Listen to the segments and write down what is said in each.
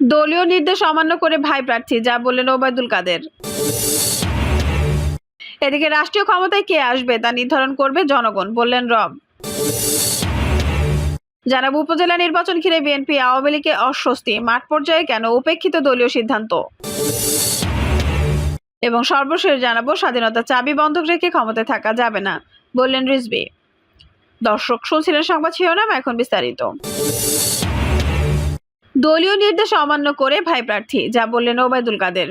দলীয় নির্দেশ অমান্য করে ভাই প্রার্থী, যা বললেন ওবায়দুল কাদের। এদিকে রাষ্ট্রীয় ক্ষমতায় কে আসবে তা নির্ধারণ করবে জনগণ, বললেন রব। জানাব উপজেলা নির্বাচন ঘিরে বিএনপি আওয়ামী লীগে অস্বস্তি, মাঠ পর্যায়ে কেন উপেক্ষিত দলীয় সিদ্ধান্ত? এবং সর্বশেষ জানাব স্বাধীনতা চাবি বন্ধক রেখে ক্ষমতায় থাকা যাবে না, বললেন রিজবি দর্শক শুনছিলেন সংবাদ শিরোনাম, এখন বিস্তারিত। দলীয় নির্দেশ অমান্য করে ভাই প্রার্থী যা বললেন ওবায়দুল কাদের।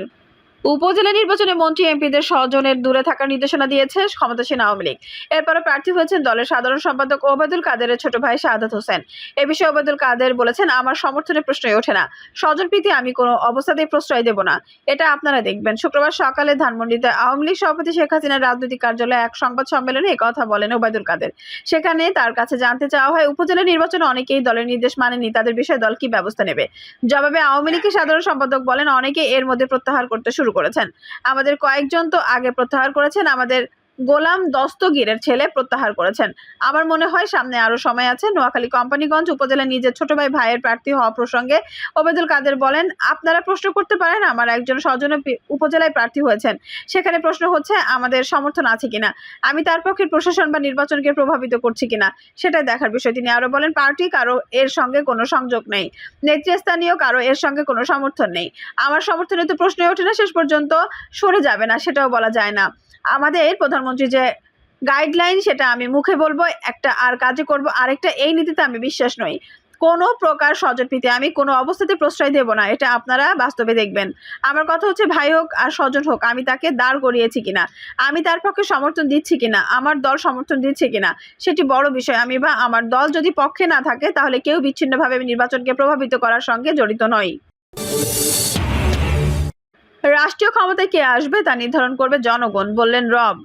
উপজেলা নির্বাচনে মন্ত্রী এমপিদের স্বজনের দূরে থাকার নির্দেশনা দিয়েছে ক্ষমতাসীন আওয়ামী লীগ। এরপরে প্রার্থী হয়েছেন দলের সাধারণ সম্পাদক ওবায়দুল কাদেরের ছোট ভাই শাহাদাত হোসেন। এ বিষয়ে ওবায়দুল কাদের বলেছেন, আমার সমর্থনের প্রশ্নই ওঠে না। স্বজন প্রীতি আমি কোনো অবস্থাতেই প্রশ্রয় দেব না। এটা আপনারা দেখবেন। শুক্রবার সকালে ধানমন্ডিতে আওয়ামী লীগ সভাপতি শেখ হাসিনার রাজনৈতিক কার্যালয়ে এক সংবাদ সম্মেলনে কথা বলেন ওবায়দুল কাদের। সেখানে তার কাছে জানতে চাওয়া হয়, উপজেলা নির্বাচনে অনেকেই দলের নির্দেশ মানেনি তাদের বিষয়ে দল কি ব্যবস্থা নেবে? জবাবে আওয়ামী লীগের সাধারণ সম্পাদক বলেন, অনেকে এর মধ্যে প্রত্যাহার করতে শুরু করেছেন। আমাদের কয়েকজন তো আগে প্রত্যাহার করেছেন আমাদের গোলাম দস্তগীরের ছেলে প্রত্যাহার করেছেন। আমার মনে হয় সামনে আরও সময় আছে। নোয়াখালী কোম্পানিগঞ্জ উপজেলা নিজের ছোট ভাই ভাইয়ের প্রার্থী হওয়া প্রসঙ্গে ওবেদুল কাদের বলেন, আপনারা প্রশ্ন করতে পারেন, আমার একজন স্বজন উপজেলায় প্রার্থী হয়েছেন। সেখানে প্রশ্ন হচ্ছে, আমাদের সমর্থন আছে কিনা? আমি তার পক্ষে প্রশাসন বা নির্বাচনকে প্রভাবিত করছি কিনা? সেটাই দেখার বিষয়। তিনি আরও বলেন, পার্টি কারও এর সঙ্গে কোনো সংযোগ নেই। নেতৃস্থানীয় কারও এর সঙ্গে কোনো সমর্থন নেই। আমার সমর্থনে তো প্রশ্নই ওঠে না, শেষ পর্যন্ত সরে যাবে না, সেটাও বলা যায় না। আমাদের প্রধানমন্ত্রী যে গাইডলাইন সেটা আমি মুখে বলব, একটা আর কাজে করব, আরেকটা এই নীতিতে আমি বিশ্বাস নই। কোনো প্রকার স্বজনপ্রীতি আমি কোনো অবস্থাতে প্রশ্রয় দেব না, এটা আপনারা বাস্তবে দেখবেন। আমার কথা হচ্ছে ভাই হোক আর স্বজন হোক, আমি তাকে দাঁড় করিয়েছি কিনা, আমি তার পক্ষে সমর্থন দিচ্ছি কিনা, আমার দল সমর্থন দিচ্ছে কিনা, সেটি বড় বিষয়। আমি বা আমার দল যদি পক্ষে না থাকে, তাহলে কেউ বিচ্ছিন্নভাবে নির্বাচনকে প্রভাবিত করার সঙ্গে জড়িত নয় রাষ্ট্রীয় ক্ষমতায় কে আসবে তা নির্ধারণ করবে জনগণ, বললেন রব।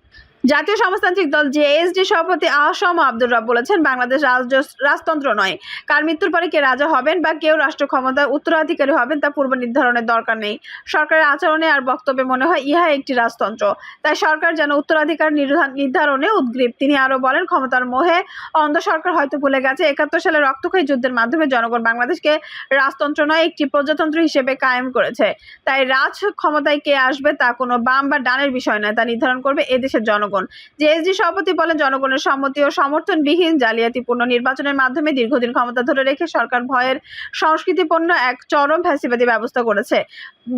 জাতীয় সমাজতান্ত্রিক দল জেএসডি সভাপতি আসম আব্দুর রব বলেছেন, বাংলাদেশ রাজ- রাজতন্ত্র নয়। কার মৃত্যুর পরে কে রাজা হবেন বা কেউ রাষ্ট্র ক্ষমতার উত্তরাধিকারী হবেন তা পূর্ব নির্ধারণের দরকার নেই। সরকারের আচরণে আর বক্তব্যে মনে হয় ইহা একটি রাজতন্ত্র। তাই সরকার যেন উত্তরাধিকার নির্ধার- নির্ধারণে উদ্গ্রীব। তিনি আরও বলেন, ক্ষমতার মোহে অন্ধ সরকার হয়তো ভুলে গেছে। একাত্তর সালে রক্তক্ষয়ী যুদ্ধের মাধ্যমে জনগণ বাংলাদেশকে রাজতন্ত্র নয়, একটি প্রজাতন্ত্র হিসেবে কায়েম করেছে। তাই রাজ ক্ষমতায় কে আসবে তা কোনো বাম বা ডানের বিষয় নয়, তা নির্ধারণ করবে এদেশের জনগণ। জেএসডি সভাপতি বলেন, জনগণের সম্মতি ও সমর্থনবিহীন জালিয়াতিপূর্ণ নির্বাচনের মাধ্যমে দীর্ঘদিন ক্ষমতা ধরে রেখে সরকার ভয়ের সংস্কৃতিপূর্ণ এক চরম ফ্যাসিবাদী ব্যবস্থা করেছে।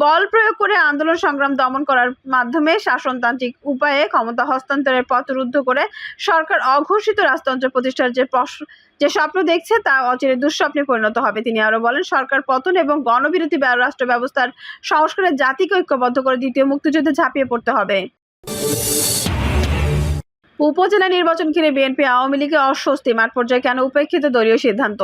বল প্রয়োগ করে আন্দোলন সংগ্রাম দমন করার মাধ্যমে শাসনতান্ত্রিক উপায়ে ক্ষমতা হস্তান্তরের পথ রুদ্ধ করে সরকার অঘোষিত রাজতন্ত্র প্রতিষ্ঠার যে যে স্বপ্ন দেখছে তা অচিরে দুঃস্বপ্নে পরিণত হবে। তিনি আরও বলেন, সরকার পতন এবং গণবিরোধী রাষ্ট্র ব্যবস্থার সংস্কারে জাতিকে ঐক্যবদ্ধ করে দ্বিতীয় মুক্তিযুদ্ধে ঝাঁপিয়ে পড়তে হবে। উপজেলা নির্বাচন ঘিরে বিএনপি আওয়ামী লীগের অস্বস্তি, মাঠ পর্যায়ে কেন উপেক্ষিত দলীয় সিদ্ধান্ত?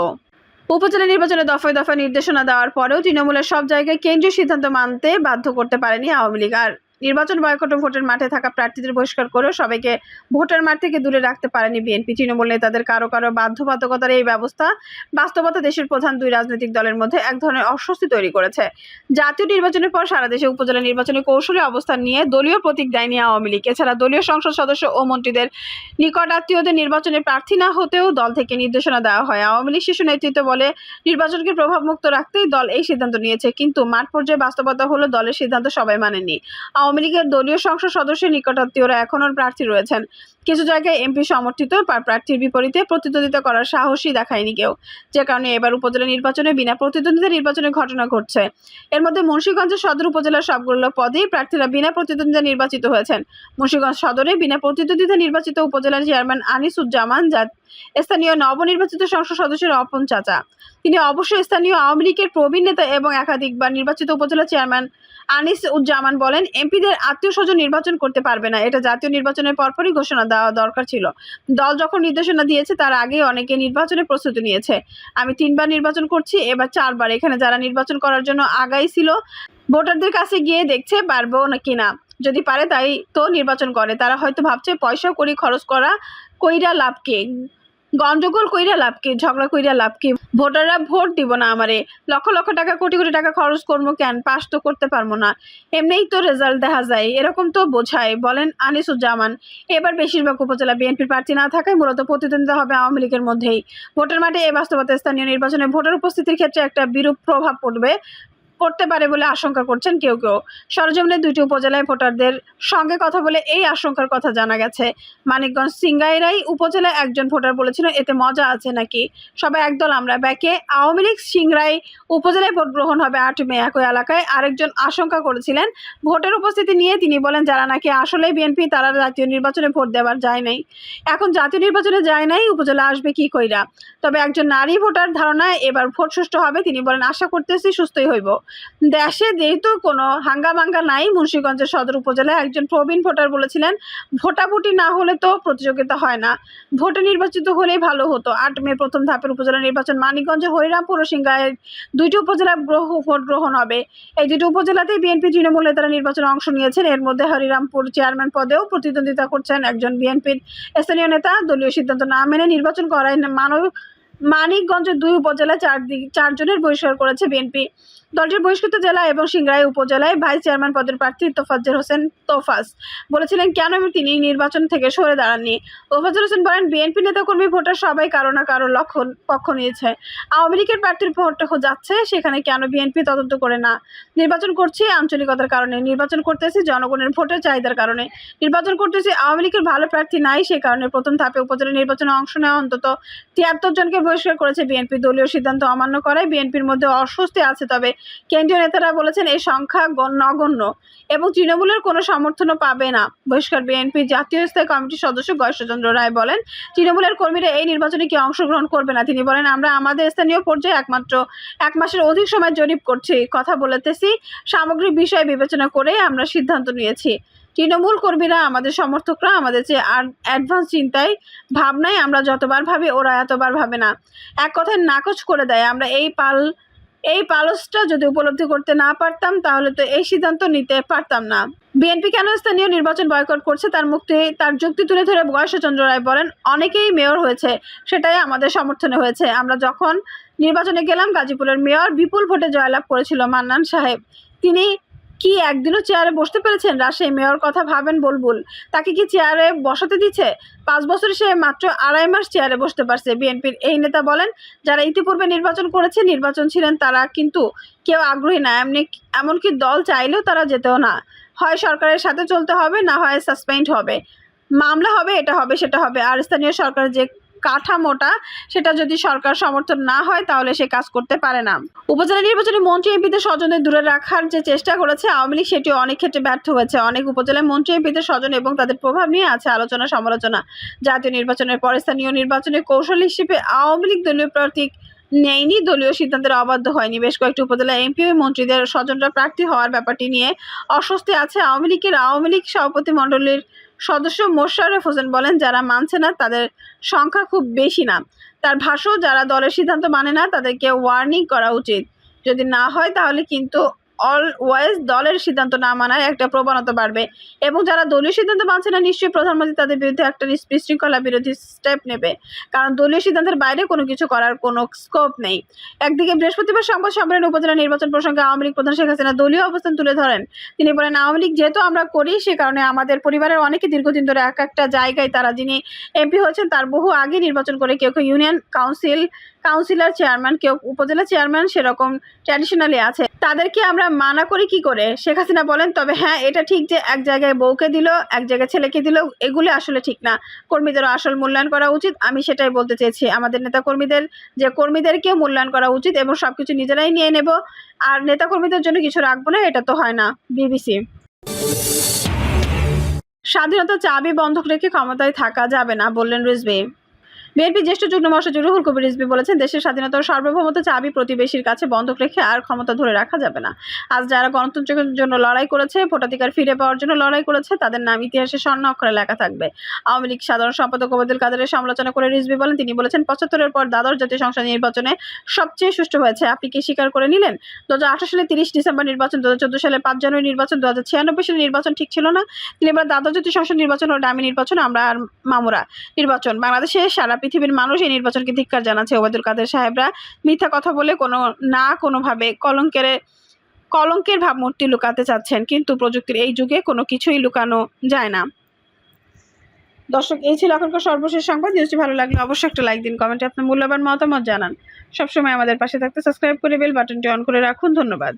উপজেলা নির্বাচনে দফায় দফায় নির্দেশনা দেওয়ার পরেও তৃণমূলের সব জায়গায় কেন্দ্রীয় সিদ্ধান্ত মানতে বাধ্য করতে পারেনি আওয়ামী লীগ। আর নির্বাচন বয়কট ও ভোটের মাঠে থাকা প্রার্থীদের বহিষ্কার করেও সবাইকে ভোটের মাঠ থেকে দূরে রাখতে পারেনি বিএনপি। তৃণমূল নেতাদের কারও কারও বাধ্যবাধকতার এই ব্যবস্থা বাস্তবতা দেশের প্রধান দুই রাজনৈতিক দলের মধ্যে এক ধরনের অস্বস্তি তৈরি করেছে। জাতীয় নির্বাচনের পর সারা দেশে উপজেলা নির্বাচনে কৌশলী অবস্থান নিয়ে দলীয় প্রতীক দেয়নি আওয়ামী লীগ। এছাড়া দলীয় সংসদ সদস্য ও মন্ত্রীদের নিকট আত্মীয়দের নির্বাচনে প্রার্থী না হতেও দল থেকে নির্দেশনা দেওয়া হয়। আওয়ামী লীগ শিশু নেতৃত্ব বলে নির্বাচনকে প্রভাবমুক্ত রাখতেই দল এই সিদ্ধান্ত নিয়েছে, কিন্তু মাঠ পর্যায়ে বাস্তবতা হলো দলের সিদ্ধান্ত সবাই মানেনি আওয়ামী লীগের দলীয় সংসদ সদস্যের নিকটাত্মীয়রা এখনও প্রার্থী রয়েছেন। কিছু জায়গায় এমপি সমর্থিত প্রার্থীর বিপরীতে প্রতিদ্বন্দ্বিতা করার সাহসই দেখায়নি কেউ। যে কারণে এবার উপজেলা নির্বাচনে বিনা প্রতিদ্বন্দ্বিতা নির্বাচনের ঘটনা ঘটছে। এর মধ্যে মুন্সিগঞ্জের সদর উপজেলার সবগুলো পদেই প্রার্থীরা বিনা প্রতিদ্বন্দ্বিতা নির্বাচিত হয়েছেন। মুন্সিগঞ্জ সদরে বিনা প্রতিদ্বন্দ্বিতা নির্বাচিত উপজেলার চেয়ারম্যান আনিসুজ্জামান, যা স্থানীয় নবনির্বাচিত সংসদ সদস্যের অপন চাচা। তিনি অবশ্যই স্থানীয় আওয়ামী লীগের প্রবীণ নেতা এবং একাধিকবার নির্বাচিত উপজেলা চেয়ারম্যান আনিস উজ্জামান বলেন, এমপিদের আত্মীয় স্বজন নির্বাচন করতে পারবে না। এটা জাতীয় নির্বাচনের পরপরই ঘোষণা দেওয়া দরকার ছিল। দল যখন নির্দেশনা দিয়েছে, তার আগে অনেকে নির্বাচনের প্রস্তুতি নিয়েছে। আমি তিনবার নির্বাচন করছি, এবার চারবার। এখানে যারা নির্বাচন করার জন্য আগাই ছিল, ভোটারদের কাছে গিয়ে দেখছে পারব না কিনা যদি পারে তাই তো নির্বাচন করে। তারা হয়তো ভাবছে, পয়সা করি খরচ করা কইরা লাভ কে? গন্ডগোল কইরা লাভ কি? ঝগড়া কইরা লাভ কি? ভোটাররা ভোট দিব না আমারে। লক্ষ লক্ষ টাকা, কোটি কোটি টাকা খরচ করব কেন? পাস তো করতে পারব না। এমনিই তো রেজাল্ট দেখা যায়। এরকম তো বোঝায়, বলেন আনিসুজ্জামান। এবার বেশিরভাগ উপজেলা বিএনপির প্রার্থী না থাকায় মূলত প্রতিদ্বন্দ্বিতা হবে আওয়ামী লীগের মধ্যেই। ভোটের মাঠে এই বাস্তবতা স্থানীয় নির্বাচনে ভোটার উপস্থিতির ক্ষেত্রে একটা বিরূপ প্রভাব পড়বে। পড়তে পারে বলে আশঙ্কা করছেন কেউ কেউ। সরজমিনে দুইটি উপজেলায় ভোটারদের সঙ্গে কথা বলে এই আশঙ্কার কথা জানা গেছে। মানিকগঞ্জ সিংগাইরাই উপজেলায় একজন ভোটার বলেছিল, এতে মজা আছে নাকি? সবাই একদল আমরা। ব্যাকে আওয়ামী লীগ সিংরাই উপজেলায় ভোট গ্রহণ হবে আট মে একই এলাকায়। আরেকজন আশঙ্কা করেছিলেন, ভোটের উপস্থিতি নিয়ে তিনি বলেন, যারা নাকি আসলে বিএনপি, তারা জাতীয় নির্বাচনে ভোট দেওয়ার যায় নাই। এখন জাতীয় নির্বাচনে যায় নাই, উপজেলা আসবে কি কইরা? তবে একজন নারী ভোটার ধারণায় এবার ভোট সুষ্ঠু হবে, তিনি বলেন, আশা করতেছি সুস্থই হইব। দেশে যেহেতু কোনো হাঙ্গামাঙ্গা নাই, মুন্সিগঞ্জের সদর উপজেলায় একজন প্রবীণ ভোটার বলেছিলেন, ভোটাভুটি না হলে তো প্রতিযোগিতা হয় না। ভোটে নির্বাচিত হলেই ভালো হতো। আট মে প্রথম ধাপের উপজেলা নির্বাচন মানিকগঞ্জে হরিরামপুর ও সিংগায়ের দুইটি উপজেলা ভোট গ্রহণ হবে। এই দুটি উপজেলাতেই বিএনপি তৃণমূল নেতারা নির্বাচনে অংশ নিয়েছেন। এর মধ্যে হরিরামপুর চেয়ারম্যান পদেও প্রতিদ্বন্দ্বিতা করছেন একজন বিএনপির স্থানীয় নেতা। দলীয় সিদ্ধান্ত না মেনে নির্বাচন করায় মানব মানিকগঞ্জের দুই উপজেলায় চার চারজনের বহিষ্কার করেছে বিএনপি। দলটির বহিষ্কৃত জেলা এবং সিংরাই উপজেলায় ভাইস চেয়ারম্যান পদের প্রার্থী তোফাজ্জের হোসেন তোফাজ বলেছিলেন, কেন তিনি নির্বাচন থেকে সরে দাঁড়াননি? তোফাজ্জের হোসেন বলেন, বিএনপি নেতাকর্মী ভোটার সবাই কারও না কারও লক্ষণ পক্ষ নিয়েছে। আওয়ামী লীগের প্রার্থীর ভোট যাচ্ছে, সেখানে কেন বিএনপি তদন্ত করে না? নির্বাচন করছি আঞ্চলিকতার কারণে, নির্বাচন করতেছি জনগণের ভোটের চাহিদার কারণে। নির্বাচন করতেছি আওয়ামী লীগের ভালো প্রার্থী নাই, সে কারণে প্রথম ধাপে উপজেলা নির্বাচনে অংশ নেওয়া অন্তত তিয়াত্তর জনকে বহিষ্কার করেছে বিএনপি। দলীয় সিদ্ধান্ত অমান্য করায় বিএনপির মধ্যে অস্বস্তি আছে, তবে কেন্দ্রীয় নেতারা বলেছেন এই সংখ্যা নগণ্য এবং তৃণমূলের কোনো সমর্থনও পাবে না। বহিষ্কার বিএনপি জাতীয় স্থায়ী কমিটির সদস্য গয়েশ্বরচন্দ্র রায় বলেন, তৃণমূলের কর্মীরা এই নির্বাচনে কি অংশগ্রহণ করবে না? তিনি বলেন, আমরা আমাদের স্থানীয় পর্যায়ে একমাত্র, এক মাসের অধিক সময় জরিপ করছি। কথা বলতেছি, সামগ্রিক বিষয় বিবেচনা করে আমরা সিদ্ধান্ত নিয়েছি। তৃণমূল কর্মীরা, আমাদের সমর্থকরা, আমাদের চেয়ে আর অ্যাডভান্স চিন্তায়, ভাবনায় আমরা যতবার ভাবি, ওরা এতবার ভাবে না। এক কথায় নাকচ করে দেয়। আমরা এই পাল এই পালসটা যদি উপলব্ধি করতে না পারতাম, তাহলে তো এই সিদ্ধান্ত নিতে পারতাম না। বিএনপি কেন স্থানীয় নির্বাচন বয়কট করছে তার মুক্তি, তার যুক্তি তুলে ধরে বয়সচন্দ্র রায় বলেন, অনেকেই মেয়র হয়েছে, সেটাই আমাদের সমর্থনে হয়েছে। আমরা যখন নির্বাচনে গেলাম, গাজীপুরের মেয়র বিপুল ভোটে জয়লাভ করেছিল মান্নান সাহেব। তিনি কি একদিনও চেয়ারে বসতে পেরেছেন? রাজশাহী মেয়র কথা ভাবেন বলবুল। তাকে কি চেয়ারে বসাতে দিচ্ছে? পাঁচ বছরে সে মাত্র আড়াই মাস চেয়ারে বসতে পারছে, বিএনপির এই নেতা বলেন। যারা ইতিপূর্বে নির্বাচন করেছে, নির্বাচন ছিলেন তারা কিন্তু কেউ আগ্রহী না। এমনি, এমনকি দল চাইলেও তারা যেতেও না। হয় সরকারের সাথে চলতে হবে, না হয় সাসপেন্ড হবে। মামলা হবে, এটা হবে, সেটা হবে। আর স্থানীয় সরকার যে কাঠামোটা সেটা যদি সরকার সমর্থন না হয়, তাহলে সে কাজ করতে পারে না। উপজেলা নির্বাচনে মন্ত্রী এমপিদের স্বজনদের দূরে রাখার যে চেষ্টা করেছে আওয়ামী লীগ সেটি অনেক ক্ষেত্রে ব্যর্থ হয়েছে। অনেক উপজেলায় মন্ত্রী এমপিদের স্বজন এবং তাদের প্রভাব নিয়ে আছে আলোচনা সমালোচনা। জাতীয় নির্বাচনের পরে স্থানীয় নির্বাচনে কৌশল হিসেবে আওয়ামী লীগ দলীয় প্রার্থী নেয়নি, দলীয় সিদ্ধান্তের অবাধ্য হয়নি। বেশ কয়েকটি উপজেলা এমপি ও মন্ত্রীদের স্বজনরা প্রার্থী হওয়ার ব্যাপারটি নিয়ে অস্বস্তি আছে আওয়ামী লীগের। আওয়ামী লীগ সভাপতি মণ্ডলীর সদস্য মোশাররফ হোসেন বলেন, যারা মানছে না, তাদের সংখ্যা খুব বেশি না। তার ভাষ্য, যারা দলের সিদ্ধান্ত মানে না, তাদেরকে ওয়ার্নিং করা উচিত। যদি না হয়, তাহলে কিন্তু অলওয়েজ দলের সিদ্ধান্ত না মানার একটা প্রবণতা বাড়বে এবং যারা দলীয় সিদ্ধান্ত মানছে না, নিশ্চয়ই প্রধানমন্ত্রী তাদের বিরুদ্ধে একটা বিশৃঙ্খলা বিরোধী স্টেপ নেবে। কারণ দলীয় সিদ্ধান্তের বাইরে কোনো কিছু করার কোনো স্কোপ নেই। একদিকে বৃহস্পতিবার সংবাদ সম্মেলনে উপজেলা নির্বাচন প্রসঙ্গে আওয়ামী লীগ প্রধান শেখ হাসিনা দলীয় অবস্থান তুলে ধরেন। তিনি বলেন, আওয়ামী লীগ যেহেতু আমরা করি, সে কারণে আমাদের পরিবারের অনেকে দীর্ঘদিন ধরে এক একটা জায়গায় তারা যিনি এমপি হয়েছেন, তার বহু আগে নির্বাচন করে কেউ কেউ ইউনিয়ন কাউন্সিল কাউন্সিলর চেয়ারম্যান কেউ উপজেলা চেয়ারম্যান সেরকম ট্র্যাডিশনালি আছে। তাদেরকে আমরা মানা করি কি করে? শেখ হাসিনা বলেন, তবে হ্যাঁ এটা ঠিক যে এক জায়গায় বউকে দিল, এক জায়গায় ছেলেকে দিল, এগুলি আসলে ঠিক না। কর্মীদেরও আসল মূল্যায়ন করা উচিত। আমি সেটাই বলতে চেয়েছি। আমাদের নেতা কর্মীদের যে কর্মীদেরকেও মূল্যায়ন করা উচিত এবং সবকিছু নিজেরাই নিয়ে নেব। আর নেতা কর্মীদের জন্য কিছু রাখব না, এটা তো হয় না। বিবিসি। স্বাধীনতা চাবি বন্ধক রেখে ক্ষমতায় থাকা যাবে না, বললেন রিজভি। বিএনপি জ্যেষ্ঠ যুগ্ম মহাসচিব রুহুল কবির রিজভি বলেছেন, দেশের স্বাধীনতা ও সার্বভৌমত্ব চাবি প্রতিবেশীর কাছে বন্ধক রেখে আর ক্ষমতা ধরে রাখা যাবে না। আজ যারা গণতন্ত্রের জন্য লড়াই করেছে, ভোটাধিকার ফিরে পাওয়ার জন্য লড়াই করেছে, তাদের নাম ইতিহাসে স্বর্ণ অক্ষরে লেখা থাকবে। আওয়ামী লীগ সাধারণ সম্পাদক ওবায়দুল কাদেরের সমালোচনা করে রিজভি বলেন, তিনি বলেছেন, পঁচাত্তরের পর দ্বাদশ জাতীয় সংসদ নির্বাচনে সবচেয়ে সুষ্ঠু হয়েছে। আপনি কি স্বীকার করে নিলেন? দু হাজার আঠারো সালে তিরিশ ডিসেম্বর নির্বাচন দু হাজার চোদ্দ সালে পাঁচ জানুয়ারি নির্বাচন দু হাজার ছিয়ানব্বই সালে নির্বাচন ঠিক ছিল না। তিনি এবার দ্বাদশ জাতীয় সংসদ নির্বাচন ও ডামি নির্বাচন, আমরা আর মামুরা নির্বাচন। বাংলাদেশে সারা পৃথিবীর মানুষ এই নির্বাচনকে ধিক্কার জানাচ্ছে। ওবায়দুল কাদের সাহেবরা মিথ্যা কথা বলে কোনো, না কোনোভাবে কলঙ্কের কলঙ্কের ভাবমূর্তি লুকাতে চাচ্ছেন। কিন্তু প্রযুক্তির এই যুগে কোনো কিছুই লুকানো যায় না। দর্শক, এই ছিল এখনকার সর্বশেষ সংবাদ। নিউজটি ভালো লাগলে অবশ্যই একটা লাইক দিন, কমেন্টে আপনার মূল্যবান মতামত জানান। সবসময় আমাদের পাশে থাকতে সাবস্ক্রাইব করে বেল বাটনটি অন করে রাখুন। ধন্যবাদ।